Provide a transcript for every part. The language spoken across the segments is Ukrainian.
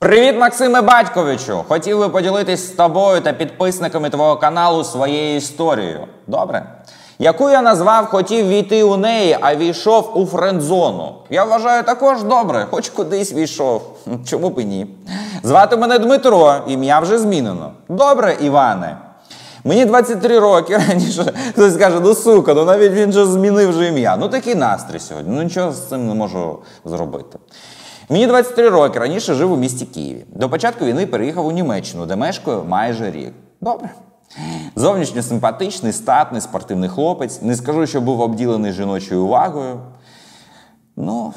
Привіт, Максиме Батьковичу! Хотів би поділитись з тобою та підписниками твого каналу своєю історією. Добре? Яку я назвав хотів війти у неї, а війшов у френдзону. Я вважаю також добре, хоч кудись війшов. Чому б і ні? Звати мене Дмитро, ім'я вже змінено. Добре, Іване. Мені 23 роки раніше хтось каже, ну сука, ну навіть він же змінив вже ім'я. Ну такий настрій сьогодні. Ну нічого з цим не можу зробити. Мені 23 роки раніше жив у місті Києві. До початку війни переїхав у Німеччину, де мешкаю майже рік. Добре. Зовнішньо симпатичний, статний, спортивний хлопець. Не скажу, що був обділений жіночою увагою. Ну,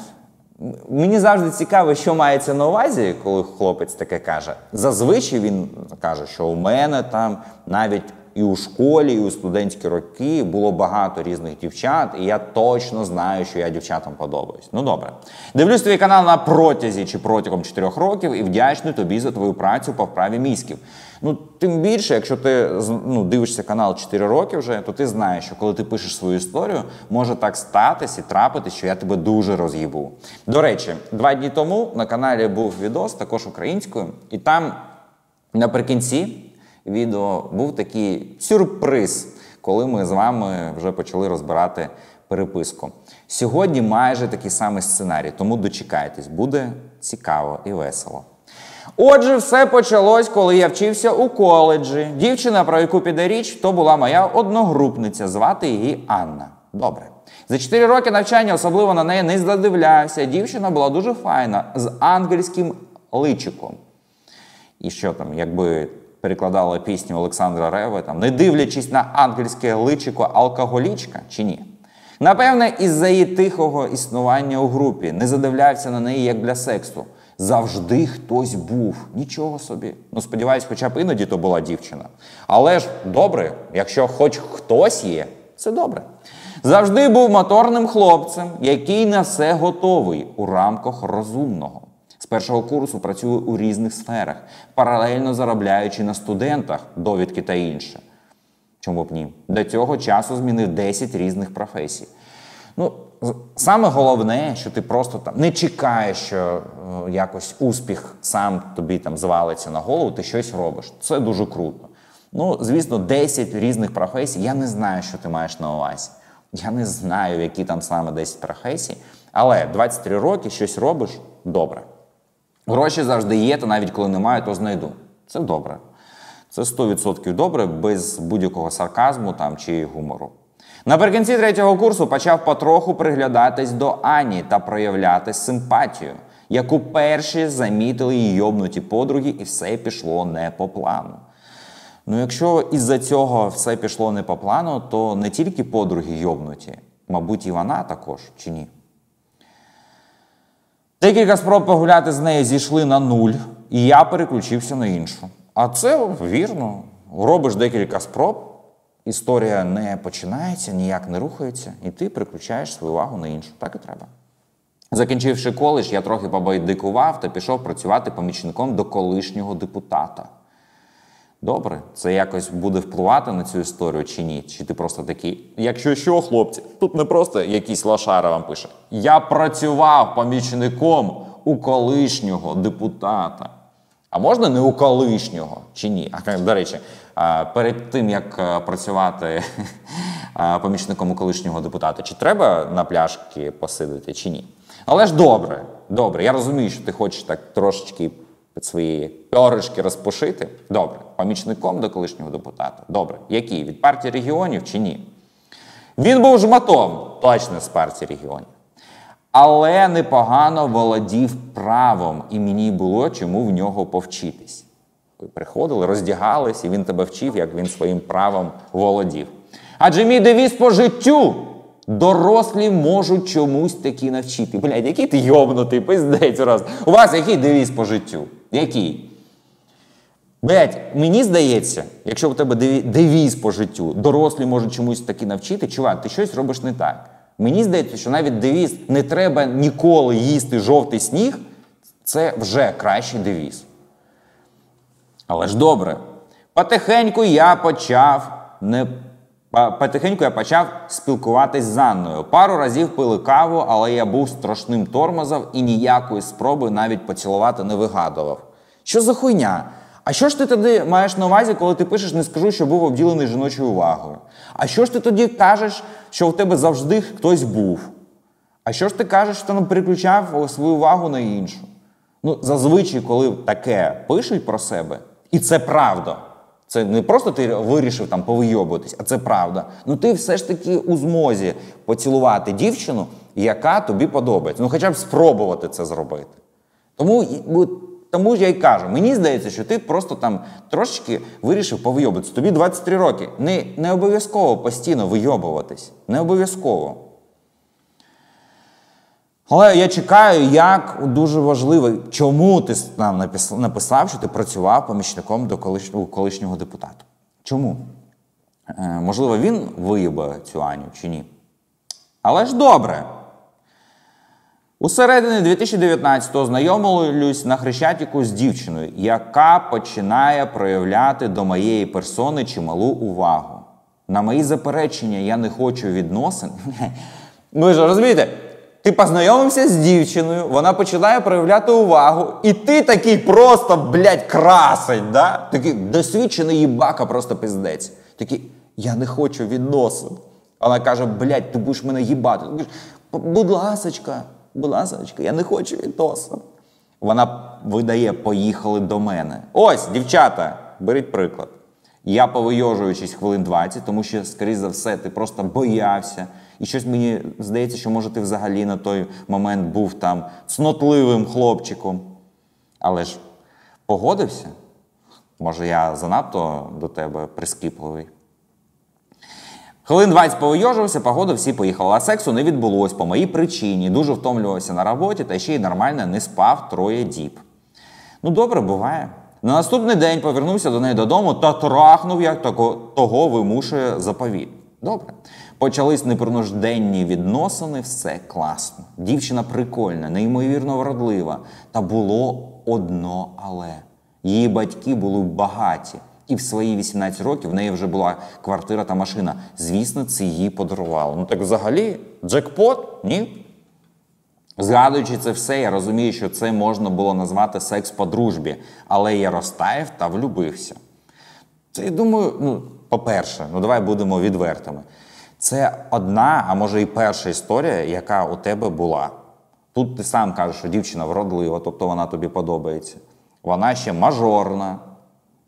мені завжди цікаво, що мається на увазі, коли хлопець таке каже. Зазвичай він каже, що у мене там навіть і у школі, і у студентські роки було багато різних дівчат, і я точно знаю, що я дівчатам подобаюсь. Ну добре. Дивлюсь твій канал на протязі чи протягом 4 років і вдячний тобі за твою працю по вправі мізків. Ну, тим більше, якщо ти ну, дивишся канал 4 роки вже, то ти знаєш, що коли ти пишеш свою історію, може так статись і трапитись, що я тебе дуже роз'їбу. До речі, два дні тому на каналі був відос, також українською, і там наприкінці відео був такий сюрприз, коли ми з вами вже почали розбирати переписку. Сьогодні майже такий самий сценарій, тому дочекайтесь, буде цікаво і весело. Отже, все почалось, коли я вчився у коледжі. Дівчина, про яку піде річ, то була моя одногрупниця, звати її Анна. Добре. За 4 роки навчання особливо на неї не задивлявся. Дівчина була дуже файна, з ангельським личиком. І що там, якби перекладала пісню Олександра Реви, там, не дивлячись на ангельське личико алкоголічка чи ні? Напевне, із-за її тихого існування у групі не задивлявся на неї як для сексу. Завжди хтось був. Нічого собі. Ну, сподіваюсь, хоча б іноді то була дівчина. Але ж добре, якщо хоч хтось є, це добре. Завжди був моторним хлопцем, який на все готовий у рамках розумного. Першого курсу працює у різних сферах, паралельно заробляючи на студентах довідки та інше. Чому б ні? До цього часу змінив 10 різних професій. Ну, саме головне, що ти просто там не чекаєш, що е, якось успіх сам тобі там звалиться на голову, ти щось робиш. Це дуже круто. Ну, звісно, 10 різних професій. Я не знаю, що ти маєш на увазі. Я не знаю, які там саме 10 професій. Але 23 роки щось робиш добре. Гроші завжди є, та навіть коли немає, то знайду. Це добре. Це 100% добре, без будь-якого сарказму там чи гумору. Наприкінці третього курсу почав потроху приглядатись до Ані та проявляти симпатію, яку перші замітили її йобнуті подруги, і все пішло не по плану. Ну, якщо із-за цього все пішло не по плану, то не тільки подруги йобнуті, мабуть, і вона також, чи ні? Декілька спроб погуляти з нею зійшли на нуль, і я переключився на іншу. А це вірно. Робиш декілька спроб, історія не починається, ніяк не рухається, і ти переключаєш свою увагу на іншу. Так і треба. Закінчивши коледж, я трохи побайдикував та пішов працювати помічником до колишнього депутата. Добре, це якось буде впливати на цю історію чи ні? Чи ти просто такий? Якщо що, хлопці, тут не просто якийсь лошара вам пише. Я працював помічником у колишнього депутата. А можна не у колишнього чи ні? А до речі, перед тим як працювати помічником у колишнього депутата, чи треба на пляшки посидити, чи ні? Але ж добре, добре. Я розумію, що ти хочеш так трошечки під свої перишки розпушити. Добре, помічником до колишнього депутата. Добре, який? Від партії регіонів чи ні? Він був жматом, точно з партії регіонів. Але непогано володів правом, і мені було чому в нього повчитись. Ви приходили, роздягались, і він тебе вчив, як він своїм правом володів. Адже мій девіз по життю. Дорослі можуть чомусь такі навчити. Блядь, який ти йобнутий, пиздець раз. У вас який девіз по життю? Який? Блять, мені здається, якщо у тебе девіз по життю, дорослі можуть чомусь таки навчити, чувак, ти щось робиш не так. Мені здається, що навіть девіз не треба ніколи їсти жовтий сніг, це вже кращий девіз. Але ж добре. Потихеньку я почав не. Потихеньку я почав спілкуватись з Анною. Пару разів пили каву, але я був страшним тормозом і ніякої спроби навіть поцілувати не вигадував. Що за хуйня? А що ж ти тоді маєш на увазі, коли ти пишеш, не скажу, що був обділений жіночою увагою? А що ж ти тоді кажеш, що у тебе завжди хтось був? А що ж ти кажеш, що ти переключав свою увагу на іншу? Ну, зазвичай, коли таке пишуть про себе, і це правда. Це не просто ти вирішив там повийобуватись, а це правда. Ну ти все ж таки у змозі поцілувати дівчину, яка тобі подобається. Ну, хоча б спробувати це зробити. Тому тому ж я й кажу, мені здається, що ти просто там трошечки вирішив повийобуватися. Тобі 23 роки. Не, Не обов'язково постійно вийобуватись. Не обов'язково. Але я чекаю, як дуже важливо, чому ти нам написав, що ти працював помічником до колишнього, колишнього депутата. Чому? Е, можливо, він виїбе цю Аню чи ні. Але ж добре. У середині 2019-го знайомилюсь на Хрещатіку з дівчиною, яка починає проявляти до моєї персони чималу увагу. На мої заперечення я не хочу відносин. Ви ж розумієте? Ти познайомився з дівчиною, вона починає проявляти увагу, і ти такий просто, блядь, красень, да? Такий досвідчений їбака, просто пиздець. Такий, я не хочу відносин. Вона каже, блядь, ти будеш мене їбати. Ти будь ласочка, будь ласочка, я не хочу відносин. Вона видає, поїхали до мене. Ось, дівчата, беріть приклад. Я повийожуючись хвилин 20, тому що, скоріш за все, ти просто боявся. І щось мені здається, що може ти взагалі на той момент був там цнотливим хлопчиком. Але ж погодився? Може, я занадто до тебе прискіпливий. Хвилин 20 повийожився, погода всі поїхали. А сексу не відбулось по моїй причині. Дуже втомлювався на роботі та ще й нормально не спав троє діб. Ну, добре, буває. На наступний день повернувся до неї додому та трахнув, як того вимушує заповіт. Добре. Почались непринужденні відносини, все класно. Дівчина прикольна, неймовірно вродлива. Та було одно але. Її батьки були багаті, і в свої 18 років в неї вже була квартира та машина. Звісно, це їй подарувало. Ну так взагалі, джекпот? Ні? Згадуючи це все, я розумію, що це можна було назвати секс по дружбі, але я розтаяв та влюбився. Це я думаю, ну, по-перше, ну давай будемо відвертими. Це одна, а може і перша історія, яка у тебе була. Тут ти сам кажеш, що дівчина вродлива, тобто вона тобі подобається. Вона ще мажорна.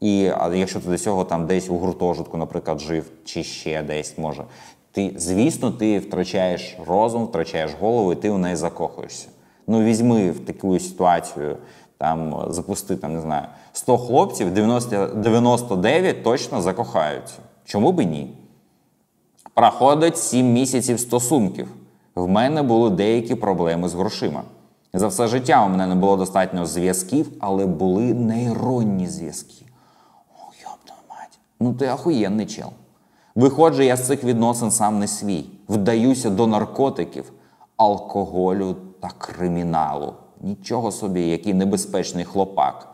І якщо ти до цього там десь у гуртожитку, наприклад, жив, чи ще десь може, ти, звісно, ти втрачаєш розум, втрачаєш голову, і ти у неї закохуєшся. Ну, візьми в таку ситуацію, там запусти, там, не знаю, 100 хлопців, 90, 99 точно закохаються. Чому би ні? Проходить 7 місяців стосунків. В мене були деякі проблеми з грошима. За все життя у мене не було достатньо зв'язків, але були нейронні зв'язки. О, йопта мать. Ну ти ахуєнний чел. Виходжу, я з цих відносин сам не свій. Вдаюся до наркотиків, алкоголю та криміналу. Нічого собі, який небезпечний хлопак.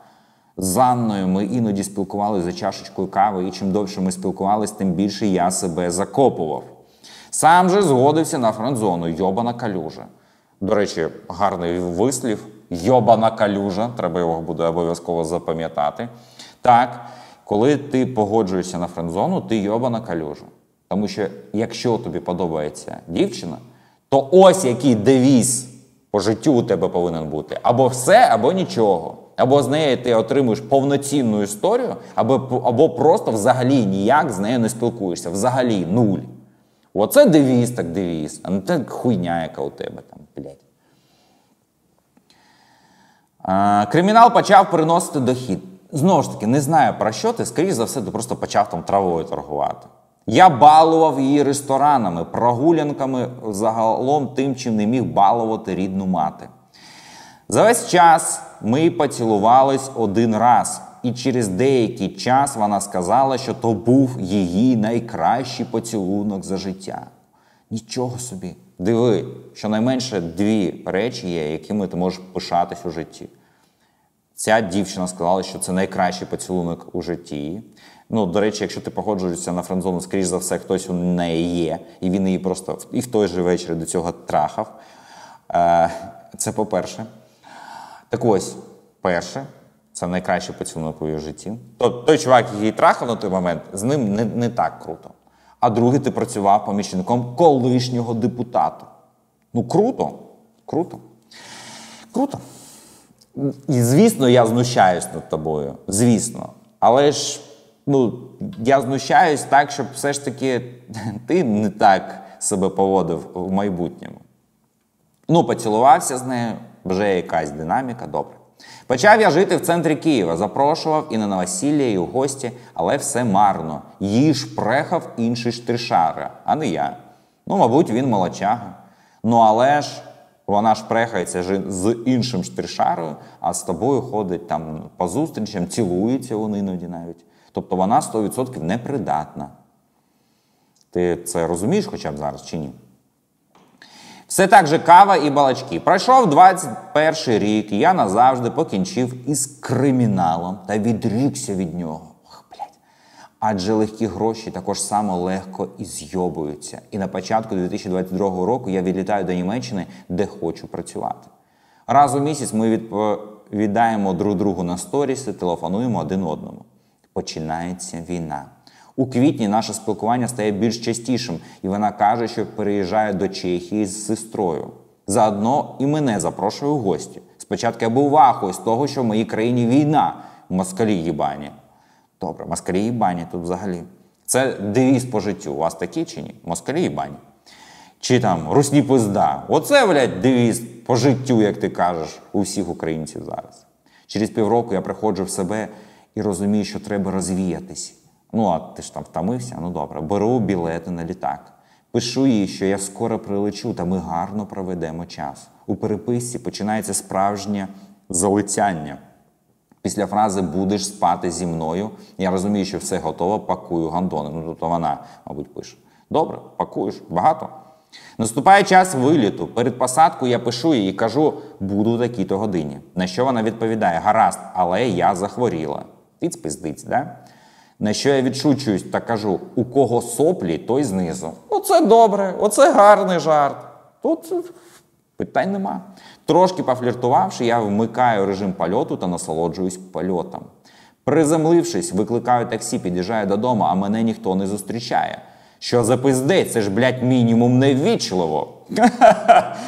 З Анною ми іноді спілкувалися за чашечкою кави, і чим довше ми спілкувалися, тим більше я себе закопував. Сам же згодився на френдзону йобана калюжа. До речі, гарний вислів. Йобана калюжа, треба його буде обов'язково запам'ятати. Так, коли ти погоджуєшся на френдзону, ти йобана калюжа. Тому що якщо тобі подобається дівчина, то ось який девіз по життю у тебе повинен бути. Або все, або нічого. Або з нею ти отримуєш повноцінну історію, або або просто взагалі ніяк з нею не спілкуєшся. Взагалі нуль. Оце девіз, так девіз. А не так хуйня, яка у тебе там, блядь. Кримінал почав приносити дохід. Знову ж таки, не знаю про що ти, скоріш за все, ти просто почав там травою торгувати. Я балував її ресторанами, прогулянками, загалом тим, чим не міг балувати рідну мати. За весь час ми поцілувались один раз, і через деякий час вона сказала, що то був її найкращий поцілунок за життя. Нічого собі. Диви, щонайменше дві речі є, якими ти можеш пишатись у житті. Ця дівчина сказала, що це найкращий поцілунок у житті. Ну, до речі, якщо ти погоджуєшся на френдзону, скоріш за все, хтось у неї є, і він її просто і в той же вечір до цього трахав. Е, це по-перше. Так ось, перше, Це найкращий поцілунок у її житті. Тобто той чувак, який трахав на той момент, з ним не, не так круто. А другий ти працював помічником колишнього депутата. Ну круто, круто. Круто. І звісно, я знущаюсь над тобою. Звісно. Але ж ну, я знущаюсь так, щоб все ж таки ти не так себе поводив в майбутньому. Ну, поцілувався з нею, вже якась динаміка, добре. Почав я жити в центрі Києва, запрошував і на новосілля, і у гості, але все марно. Її ж прехав інший штришара, а не я. Ну, мабуть, він молочага. Ну, але ж вона ж прехається з іншим штришарою, а з тобою ходить там по зустрічам, цілуються вони іноді навіть. Тобто вона 100% непридатна. Ти це розумієш хоча б зараз чи ні? Все так же кава і балачки. Пройшов 21 рік, і я назавжди покінчив із криміналом та відрікся від нього. Ох, блядь. Адже легкі гроші також само легко і зйобуються. І на початку 2022 року я відлітаю до Німеччини, де хочу працювати. Раз у місяць ми відповідаємо друг другу на сторіси, телефонуємо один одному. Починається війна. У квітні наше спілкування стає більш частішим, і вона каже, що переїжджає до Чехії з сестрою. Заодно і мене запрошує у гості. Спочатку я був вахою з того, що в моїй країні війна, в москалі їбані. Добре, москалі їбані тут взагалі. Це девіз по життю. У вас такі чи ні? Москалі їбані. Чи там русні пизда. Оце, блядь, девіз по життю, як ти кажеш, у всіх українців зараз. Через півроку я приходжу в себе і розумію, що треба розвіятись. Ну, а ти ж там втомився, ну добре, беру білети на літак. Пишу їй, що я скоро прилечу, та ми гарно проведемо час. У переписці починається справжнє залицяння. Після фрази будеш спати зі мною. Я розумію, що все готово, пакую гандони. Ну, тобто вона, мабуть, пише. Добре, пакуєш, багато. Наступає час виліту. Перед посадкою я пишу їй і кажу, буду такі-то годині. На що вона відповідає: гаразд, але я захворіла. Підспиздиць, да? На що я відшучуюсь та кажу, у кого соплі, той знизу. Оце добре, оце гарний жарт. Тут питань нема. Трошки пофліртувавши, я вмикаю режим польоту та насолоджуюсь польотом. Приземлившись, викликаю таксі, під'їжджаю додому, а мене ніхто не зустрічає. Що за пиздець, це ж, блядь, мінімум неввічливо.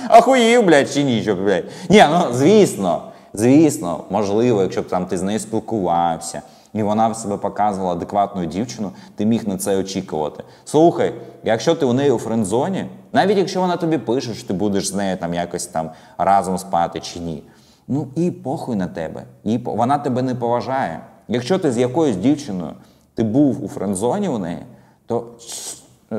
Ахуїв, блядь, чи ні, блядь. Ні, ну звісно, звісно, можливо, якщо б там ти з нею спілкувався і вона в себе показувала адекватну дівчину, ти міг на це очікувати. Слухай, якщо ти у неї у френдзоні, навіть якщо вона тобі пише, що ти будеш з нею там якось там разом спати чи ні, ну і похуй на тебе. І Вона тебе не поважає. Якщо ти з якоюсь дівчиною ти був у френдзоні у неї, то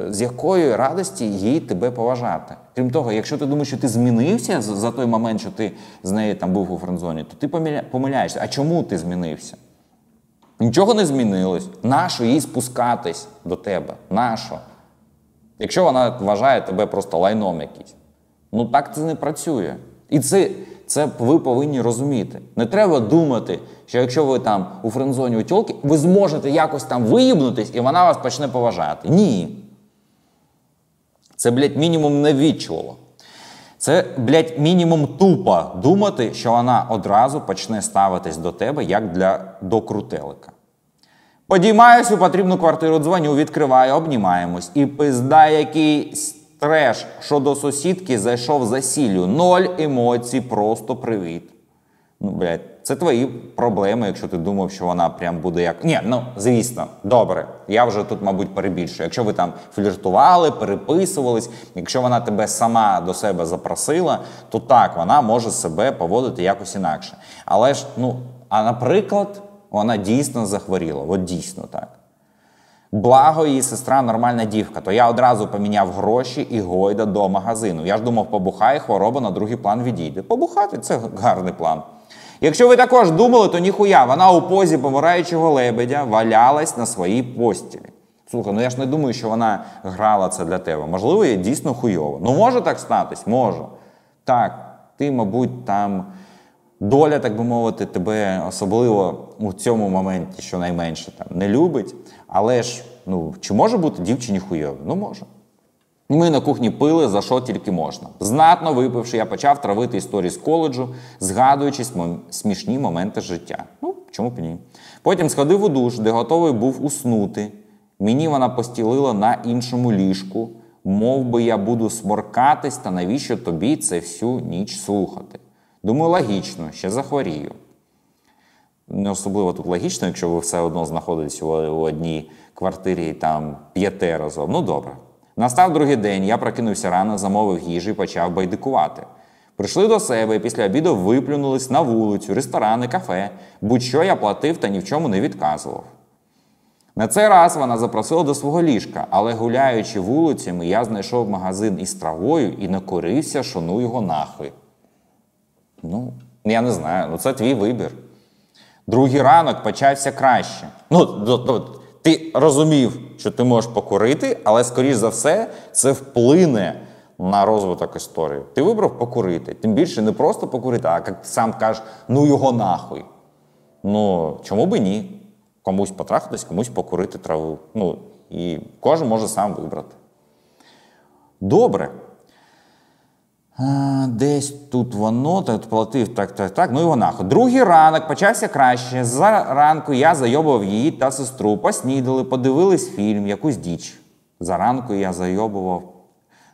з якої радості їй тебе поважати? Крім того, якщо ти думаєш, що ти змінився за той момент, що ти з нею там був у френдзоні, то ти помиляєшся. А чому ти змінився? Нічого не змінилось. Нащо їй спускатись до тебе? Нащо? Якщо вона вважає тебе просто лайном якийсь. Ну так це не працює. І це це ви повинні розуміти. Не треба думати, що якщо ви там у френдзоні у тьолки, ви зможете якось там виїбнутись, і вона вас почне поважати. Ні. Це, блядь, мінімум невічливо. Це, блядь, мінімум тупо думати, що вона одразу почне ставитись до тебе як для до крутелика. Подіймаюсь у потрібну квартиру, дзвоню, відкриваю, обнімаємось. І пизда який треш, що до сусідки зайшов за сіллю. Ноль емоцій, просто привіт. Ну, блядь, це твої проблеми, якщо ти думав, що вона прям буде як. Ні, ну звісно, добре. Я вже тут, мабуть, перебільшую. Якщо ви там фліртували, переписувались, якщо вона тебе сама до себе запросила, то так, вона може себе поводити якось інакше. Але ж, ну, а наприклад, вона дійсно захворіла. От дійсно так. Благо, її сестра нормальна дівка, то я одразу поміняв гроші і гойда до магазину. Я ж думав, побухає, хвороба на другий план відійде. Побухати це гарний план. Якщо ви також думали, то ніхуя, вона у позі помираючого лебедя валялась на своїй постілі. Слухай, ну я ж не думаю, що вона грала це для тебе. Можливо, є дійсно хуйово. Ну може так статись? Може. Так, ти, мабуть, там доля, так би мовити, тебе особливо у цьому моменті, що найменше там, не любить. Але ж, ну, чи може бути дівчині хуйово? Ну може. Ми на кухні пили за що тільки можна. Знатно випивши, я почав травити історії з коледжу, згадуючи смішні моменти життя. Ну, чому б ні? Потім сходив у душ, де готовий був уснути. Мені вона постілила на іншому ліжку, мов би я буду сморкатись, та навіщо тобі це всю ніч слухати? Думаю, логічно, ще захворію. Не особливо тут логічно, якщо ви все одно знаходитесь у одній квартирі там п'єте разом. Ну добре. Настав другий день, я прокинувся рано, замовив їжі і почав байдикувати. Прийшли до себе і після обіду виплюнулись на вулицю, ресторани, кафе. Будь-що я платив та ні в чому не відказував. На цей раз вона запросила до свого ліжка, але гуляючи вулицями, я знайшов магазин із травою і накорився, шону його нахи. Ну, я не знаю, ну це твій вибір. Другий ранок почався краще. Ну, ти розумів, що ти можеш покурити, але, скоріш за все, це вплине на розвиток історії. Ти вибрав покурити. Тим більше не просто покурити, а як сам кажеш, ну його нахуй. Ну, чому би ні? Комусь потрахатись, комусь покурити траву. Ну, і кожен може сам вибрати. Добре. Десь тут воно, так платив, так, так, так. Ну і вона. Другий ранок почався краще. За ранку я зайобував її та сестру, поснідали, подивились фільм, якусь діч. За ранку я зайобував.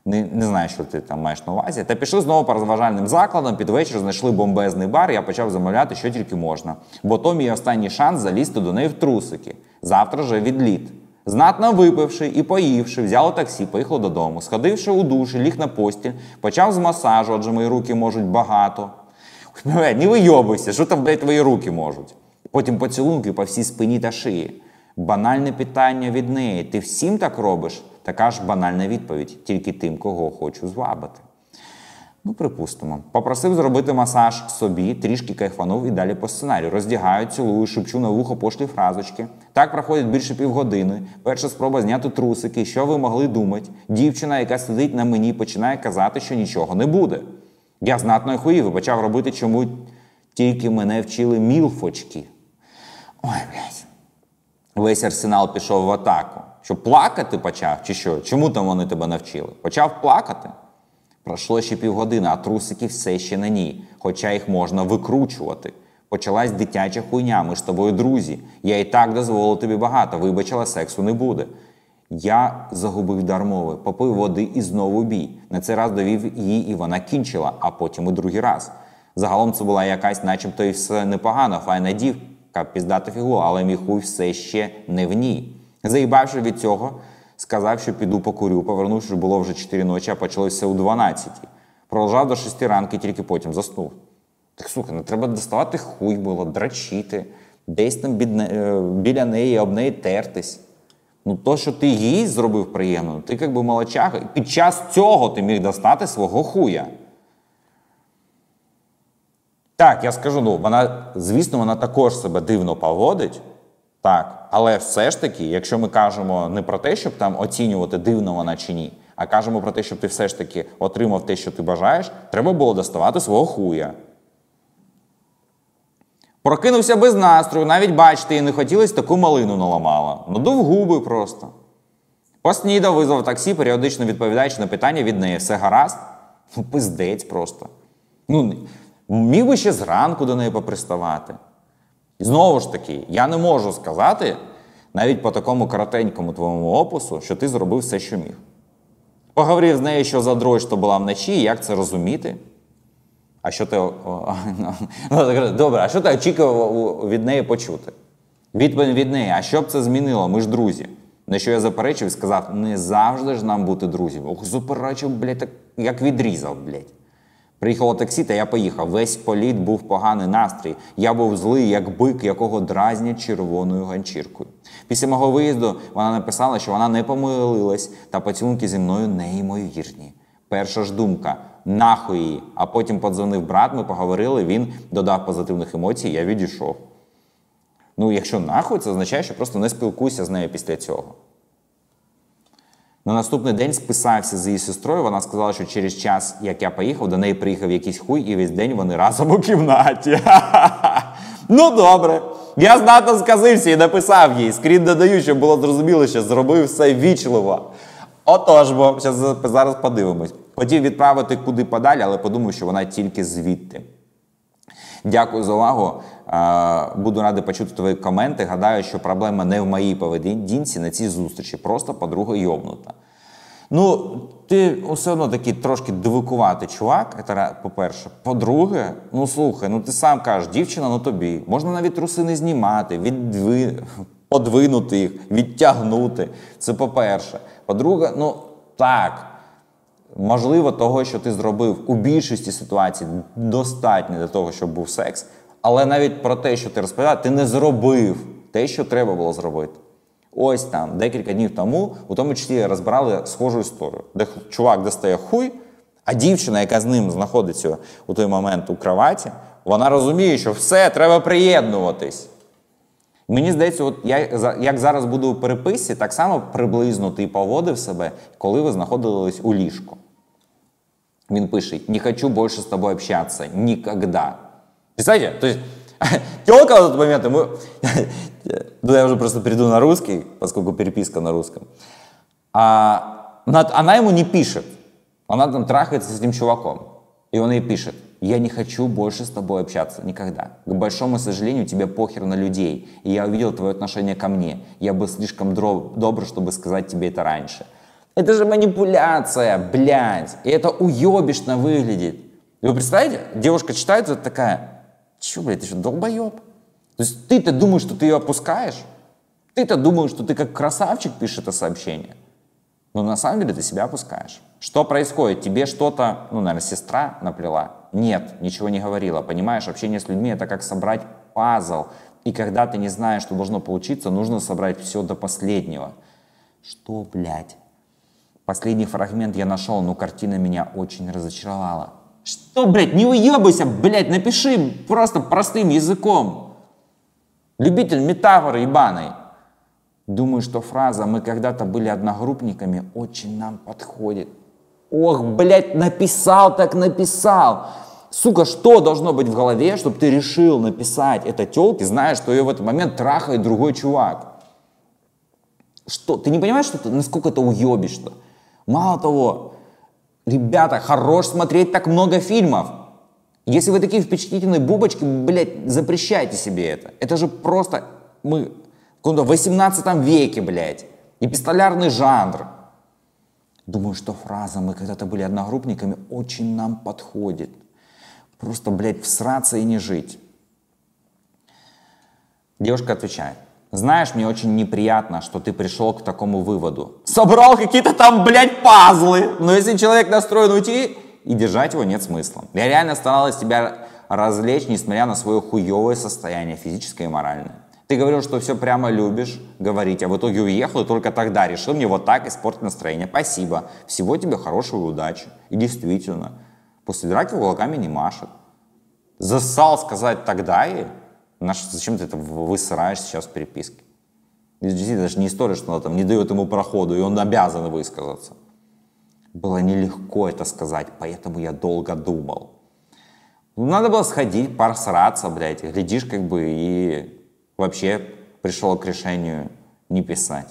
Не не знаю, що ти там маєш на увазі. Та пішли знову по розважальним закладам. Під вечір знайшли бомбезний бар. Я почав замовляти, що тільки можна. Бо то мій останній шанс залізти до неї в трусики. Завтра же відліт. Знатно випивши і поївши, взяли таксі, поїхали додому. Сходивши у душі, ліг на постіль, почав з масажу, адже мої руки можуть багато. Не вийобуйся, що там, блядь, твої руки можуть. Потім поцілунки по всій спині та шиї. Банальне питання від неї. Ти всім так робиш? Така ж банальна відповідь, тільки тим, кого хочу звабити. Ну, припустимо. Попросив зробити масаж собі, трішки кайфанув і далі по сценарію. Роздягаю, цілую, шепчу на вухо пошлі фразочки. Так проходить більше півгодини. Перша спроба зняти трусики. Що ви могли думати? Дівчина, яка сидить на мені, починає казати, що нічого не буде. Я знатно хуїв і почав робити, чому тільки мене вчили мілфочки. Ой, блядь. Весь арсенал пішов в атаку. Що плакати почав, чи що? Чому там вони тебе навчили? Почав плакати. Пройшло ще півгодини, а трусики все ще на ній, хоча їх можна викручувати. Почалась дитяча хуйня, ми з тобою друзі. Я і так дозволив тобі багато, вибачила, сексу не буде. Я загубив дар мови, попив води і знову бій. На цей раз довів її, і вона кінчила, а потім і другий раз. Загалом це була якась, начебто, і все непогано, файна дівка, піздата фігура, але мій хуй все ще не в ній. Заїбавши від цього, сказав, що піду покурю. Повернувши, було вже 4 ночі, а почалося у 12. Продовжав до 6 ранки, тільки потім заснув. Так слухай, не треба доставати хуй було, драчити, десь там е, біля неї, об неї тертись. Ну, то, що ти їй зробив приємно, ти як би молочага. Під час цього ти міг достати свого хуя. Так, я скажу, ну, вона, звісно, вона також себе дивно поводить. Так, але все ж таки, якщо ми кажемо не про те, щоб там оцінювати дивно вона чи ні, а кажемо про те, щоб ти все ж таки отримав те, що ти бажаєш, треба було доставати свого хуя. Прокинувся без настрою, навіть бачите, і не хотілося таку малину наламала. Надув губи просто. Поснідав, визвав таксі, періодично відповідаючи на питання від неї. Все гаразд? Ну, пиздець просто. Ну, Міг би ще зранку до неї поприставати. І знову ж таки, я не можу сказати, навіть по такому коротенькому твоєму опису, що ти зробив все, що міг. Поговорив з нею, що за дрож то була вночі, як це розуміти. А що ти ну, добре, а що ти очікував від неї почути? Відповідь від неї, а що б це змінило? Ми ж друзі. На що я заперечив і сказав, не завжди ж нам бути друзями. Ох, заперечив, блядь, так як відрізав, блядь. Приїхало таксі, та я поїхав. Весь політ був поганий настрій. Я був злий, як бик, якого дразнять червоною ганчіркою. Після мого виїзду вона написала, що вона не помилилась, та поцілунки зі мною неймовірні. Перша ж думка нахуй її. А потім подзвонив брат, ми поговорили, він додав позитивних емоцій, я відійшов. Ну, якщо нахуй, це означає, що просто не спілкуйся з нею після цього. На наступний день списався з її сестрою. Вона сказала, що через час, як я поїхав, до неї приїхав якийсь хуй, і весь день вони разом у кімнаті. Ну, добре. Я знатно сказився і написав їй. Скрін додаю, щоб було зрозуміло, що зробив все вічливо. Отож, бо зараз подивимось. Хотів відправити куди подалі, але подумав, що вона тільки звідти. Дякую за увагу. Буду радий почути твої коменти. Гадаю, що проблема не в моїй поведінці на цій зустрічі, просто подруга йобнута. Ну, ти все одно такий трошки дивикуватий чувак, це по-перше. По-друге, ну слухай, ну ти сам кажеш, дівчина на тобі. Можна навіть труси не знімати, віддви... подвинути їх, відтягнути. Це по-перше. По-друге, ну так. Можливо, того, що ти зробив у більшості ситуацій, достатньо для того, щоб був секс. Але навіть про те, що ти розповідав, ти не зробив те, що треба було зробити. Ось там, декілька днів тому, у тому числі розбирали схожу історію, де чувак достає хуй, а дівчина, яка з ним знаходиться у той момент у кроваті, вона розуміє, що все, треба приєднуватись. Мені здається, от я як зараз буду у переписці, так само приблизно ти поводив себе, коли ви знаходились у ліжку. Він пише: Не хочу більше з тобою общатися. Нікогда. Представляете? То телка в этот момент, ему, ну я уже просто перейду на русский, поскольку переписка на русском, а, она ему не пишет. Она там трахается с этим чуваком. И он ей пишет, я не хочу больше с тобой общаться никогда. К большому сожалению, тебе похер на людей. И я увидел твое отношение ко мне. Я был слишком добр, чтобы сказать тебе это раньше. Это же манипуляция, блядь. И это уебищно выглядит. Вы представляете, девушка читает, вот такая, че, блядь, ты что, долбоеб? То есть ты-то думаешь, что ты ее опускаешь? Ты-то думаешь, что ты как красавчик пишешь это сообщение? Но на самом деле ты себя опускаешь. Что происходит? Тебе что-то, ну, наверное, сестра наплела? Нет, ничего не говорила. Понимаешь, общение с людьми — это как собрать пазл. И когда ты не знаешь, что должно получиться, нужно собрать все до последнего. Что, блядь? Последний фрагмент я нашел, но картина меня очень разочаровала. Что, блядь, не уебайся, блядь, напиши просто простым языком. Любитель метафоры ебаной. Думаю, что фраза «мы когда-то были одногруппниками» очень нам подходит. Ох, блядь, написал так написал. Сука, что должно быть в голове, чтобы ты решил написать это телке, зная, что ее в этот момент трахает другой чувак? Что? Ты не понимаешь, что ты, насколько это уебишь-то? Мало того, ребята, хорош смотреть так много фильмов. Если вы такие впечатлительные бубочки, блядь, запрещайте себе это. Это же просто мы в 18 веке, блядь. Эпистолярный жанр. Думаю, что фраза «мы когда-то были одногруппниками» очень нам подходит. Просто, блядь, всраться и не жить. Девушка отвечает. Знаешь, мне очень неприятно, что ты пришел к такому выводу. Собрал какие-то там, блядь, пазлы. Но если человек настроен уйти, и держать его нет смысла. Я реально старалась тебя развлечь, несмотря на свое хуевое состояние, физическое и моральное. Ты говорил, что все прямо любишь говорить, а в итоге уехал и только тогда решил мне вот так испортить настроение. Спасибо. Всего тебе хорошего и удачи. И действительно, после драки кулаками не машет. Засал сказать тогда ей, Наш, зачем ты это высираешь сейчас в переписке? Действительно, даже не история, что она там не дает ему проходу, и он обязан высказаться. Было нелегко это сказать, поэтому я долго думал. Ну, надо было сходить, просраться, блядь, глядишь, как бы, и вообще пришел к решению не писать.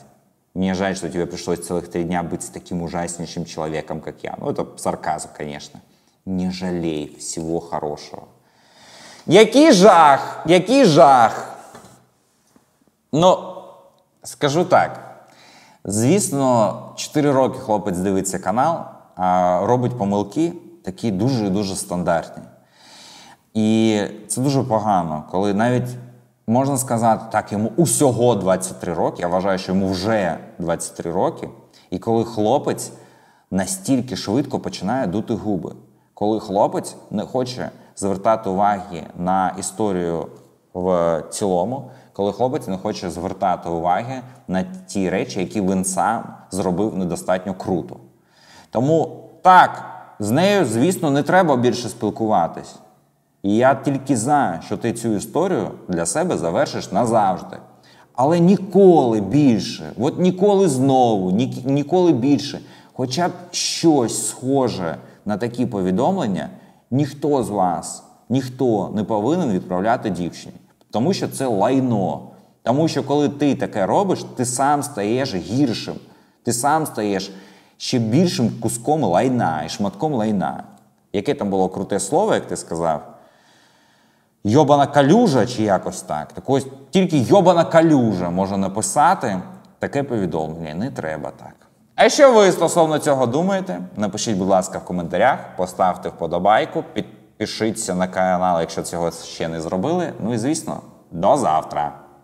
Мне жаль, что тебе пришлось целых три дня быть с таким ужаснейшим человеком, как я. Ну, это сарказм, конечно. Не жалей, всего хорошего. Який жах, який жах. Ну, скажу так. Звісно, 4 роки хлопець дивиться канал, а робить помилки такі дуже-дуже стандартні. І це дуже погано, коли навіть можна сказати, так, йому усього 23 роки. Я вважаю, що йому вже 23 роки. І коли хлопець настільки швидко починає дути губи, коли хлопець не хоче звертати уваги на історію в цілому, коли хлопець не хоче звертати уваги на ті речі, які він сам зробив недостатньо круто. Тому так, з нею, звісно, не треба більше спілкуватись. І я тільки за, що ти цю історію для себе завершиш назавжди. Але ніколи більше, от ніколи знову, ні, ніколи більше, хоча б щось схоже на такі повідомлення, ніхто з вас, ніхто не повинен відправляти дівчині. Тому що це лайно. Тому що коли ти таке робиш, ти сам стаєш гіршим. Ти сам стаєш ще більшим куском лайна і шматком лайна. Яке там було круте слово, як ти сказав? Йобана калюжа чи якось так. Так ось тільки йобана калюжа може написати таке повідомлення. Не треба так. А що ви стосовно цього думаєте? Напишіть, будь ласка, в коментарях, поставте вподобайку, підпишіться на канал, якщо цього ще не зробили. Ну і звісно, до завтра.